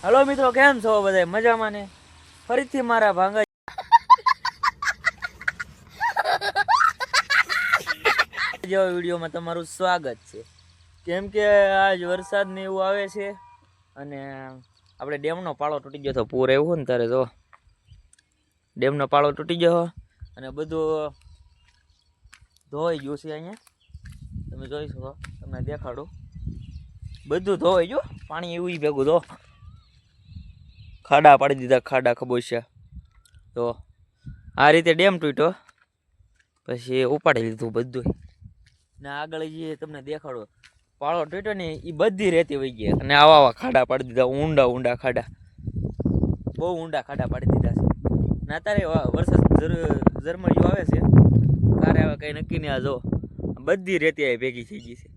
Hello મિત્રો, કેમ છો બધા મજામાં ને? ફરીથી મારા ભાંગા જેવા વિડીયોમાં તમારું સ્વાગત છે. કેમ કે આજ વરસાદ ને એવું આવે છે અને આપણે ડેમનો પાળો તૂટી ગયો તો પૂર એવું ને તારે જો. ડેમનો પાળો તૂટી ગયો અને બધું ધોઈ ગયું છે અહીંયા. તમે જોઈ શકો, તમને દેખાડું. બધું ધોઈ ગયું, પાણી એવું ભેગું ધો ખાડા પાડી દીધા, ખાડા ખબોચ્યા તો આ રીતે ડેમ તૂટ્યો. પછી ઉપાડી લીધું બધું ને આગળ જે તમને દેખાડો, પાળો તૂટ્યો ને એ બધી રેતી વહી ગઈ. અને આવા આવા ખાડા પાડી દીધા, ઊંડા ઊંડા ખાડા. બહુ ઊંડા ખાડા પાડી દીધા છે. ને અત્યારે વરસાદ જર આવે છે. કારે હવે કંઈ નક્કી નહીં આ જો. બધી રેતી અહીં ભેગી થઈ ગઈ છે.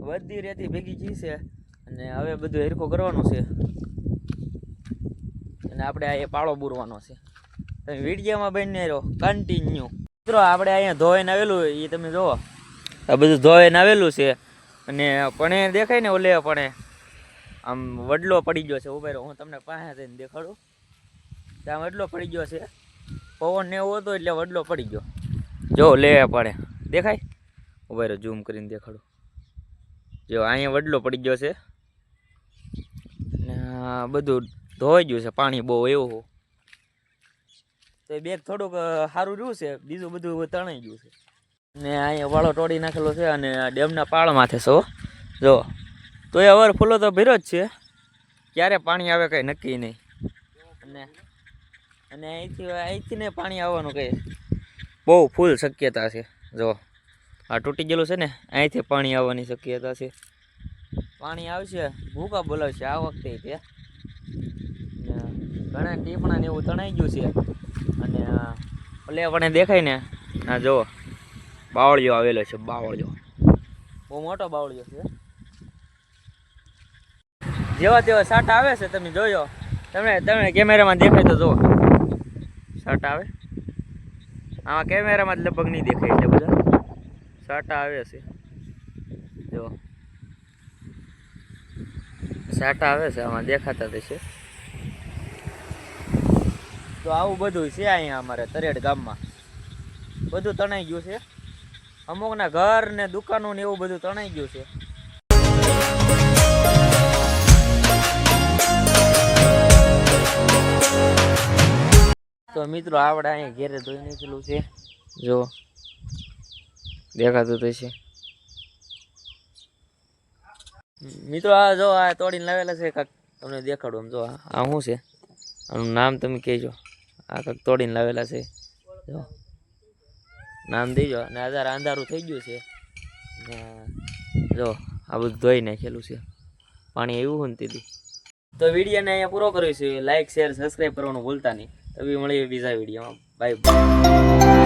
બધી રેતી ભેગી થઈ છે. અને હવે બધું હિરખો કરવાનો છે. અને આપણે આ પાળો બૂરવાનો છે. તમે વિડીયોમાં બનીને રહો. કન્ટિન્યુ મિત્રો, આપણે અહીંયા ધોઈને આવેલું એ તમે જુઓ. આ બધું ધોઈને આવેલું છે. અને પણ દેખાય ને ઓલે પણ. આમ વડલો પડી ગયો છે. ઊભા રહો હું તમને પાસે જઈને દેખાડું. ત્યાં વડલો પડી ગયો છે. પવન ને એવો હતો એટલે વડલો પડી ગયો. જો, લે પડે દેખાય? ઊભા રહો ઝૂમ કરીને દેખાડું. જો, અહીંયા વડલો પડી ગયો છે. ને બધું ધોવાઈ ગયું છે, પાણી બહુ એવું તો એ બેગ થોડુંક સારું રહ્યું છે, બીજું બધું તણાઈ ગયું છે. ને અહીંયા વાળો તોડી નાખેલો છે અને ડેમના પાળ છો જો. તો એ અવર ફૂલો તો ભીરો જ છે. ક્યારે પાણી આવે કંઈ નક્કી નહીં. અને અને અહીંથી અહીંથી ને પાણી આવવાનું કંઈ બહુ ફૂલ શક્યતા છે. જો. આ તૂટી ગયેલું છે ને, અહીંથી પાણી આવવાની શક્યતા છે. પાણી આવશે, ભૂકા બોલાવશે આ વખતે તે ઘણા ટીપણા ને એવું તણાઈ ગયું છે. અને ઓલે આપણે દેખાય ને? આ જો બાવળિયો આવેલો છે, બાવળિયો. બહુ મોટો બાવળિયો છે. જેવા તેવા સાટા આવે છે, તમે જોયો. તમે તમે કેમેરામાં દેખાય તો જુઓ. સાટા આવે. આમાં કેમેરામાં જ લગભગ નહીં દેખાય એટલે બધા. સાટા આવે છે. જો સાટા આવે છે, આમાં દેખાતા થશે તો આવું બધું છે અહીંયા અમારે તરેડ ગામમાં. બધું તણાઈ ગયું છે. અમુકના ઘર ને દુકાનો ને એવું બધું તણાઈ ગયું છે. તો મિત્રો આપણે અહીંયા ઘેરે ધોઈ નાખેલું છે. જો, દેખાતું તો છે મિત્રો આ જો આ તોડીને લાવેલા છે, કાંક તમને દેખાડું આમ જો આ શું છે? આનું નામ તમે કહેજો. આ કંઈક તોડીને લાવેલા છે. જો. નામ દેજો. અને આધાર અંધારું થઈ ગયું છે. જો, આ બધું ધોઈ નાખેલું છે. પાણી આવ્યું ને તેથી. તો વિડીયોને અહીંયા પૂરો કર્યો છે. લાઈક શેર સબસ્ક્રાઈબ કરવાનું ભૂલતા નહીં. તો બી મળીએ બીજા વિડીયોમાં. બાય